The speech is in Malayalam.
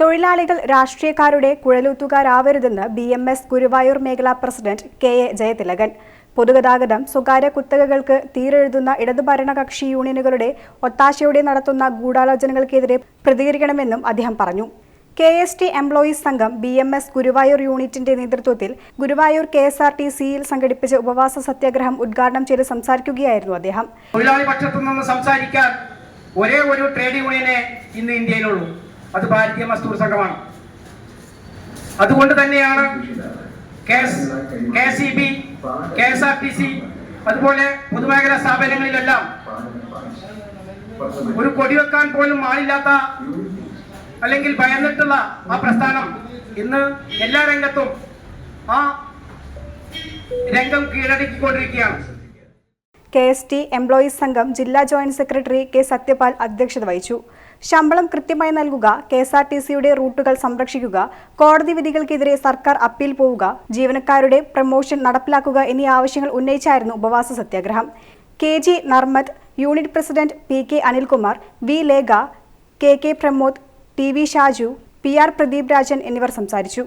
തൊഴിലാളികൾ രാഷ്ട്രീയക്കാരുടെ കുഴലൂത്തുകാരാവരുതെന്ന് ബി എം എസ് ഗുരുവായൂർ മേഖലാ പ്രസിഡന്റ് കെ എ ജയതിലകൻ. പൊതുഗതാഗതം സ്വകാര്യ കുത്തകകൾക്ക് തീരെഴുതുന്ന ഇടതു ഭരണകക്ഷി യൂണിയനുകളുടെ ഒത്താശയോടെ നടത്തുന്ന ഗൂഢാലോചനകൾക്കെതിരെ പ്രതികരിക്കണമെന്നും അദ്ദേഹം പറഞ്ഞു. K S T employees Sangham B M S Guruvayur യൂണിറ്റിന്റെ നേതൃത്വത്തിൽ Guruvayur K S R T സിയിൽ സംഘടിപ്പിച്ച ഉപവാസ സത്യാഗ്രഹം ഉദ്ഘാടനം ചെയ്ത് സംസാരിക്കുകയായിരുന്നു അദ്ദേഹം. തൊഴിലാളി പക്ഷത്തു നിന്ന് സംസാരിക്കാൻ ഒരേ ഒരു ട്രേഡ് യൂണിയനെ ഇന്ന് ഇന്ത്യയിലുള്ളൂ. അത് ഭാരതീയ മസ്ദൂർ സംഘമാണ്. അതുകൊണ്ട് തന്നെയാണ് അതുപോലെ പൊതുമേഖലാ സ്ഥാപനങ്ങളിലെല്ലാം ഒരു കൊടിവെക്കാൻ പോലും ആളില്ലാത്ത അല്ലെങ്കിൽ ഭയന്നിട്ടുള്ള ആ പ്രസ്ഥാനം ഇന്ന് എല്ലാ രംഗത്തും ആ രംഗം കീഴടക്കിക്കൊണ്ടിരിക്കുകയാണ്. K S T employees Sangham ജില്ലാ ജോയിന്റ് സെക്രട്ടറി കെ സത്യപാൽ അധ്യക്ഷത വഹിച്ചു. ശമ്പളം കൃത്യമായി നൽകുക കെ എസ് ആർ ടി സിയുടെ റൂട്ടുകൾ സംരക്ഷിക്കുക കോടതി വിധികൾക്കെതിരെ സർക്കാർ അപ്പീൽ പോവുക ജീവനക്കാരുടെ പ്രമോഷൻ നടപ്പിലാക്കുക എന്നീ ആവശ്യങ്ങൾ ഉന്നയിച്ചായിരുന്നു ഉപവാസ സത്യാഗ്രഹം. K G Narmad unit president P K Anilkumar V Lekha K K Pramod T V Shaju P R Pradeep Rajan എന്നിവർ സംസാരിച്ചു.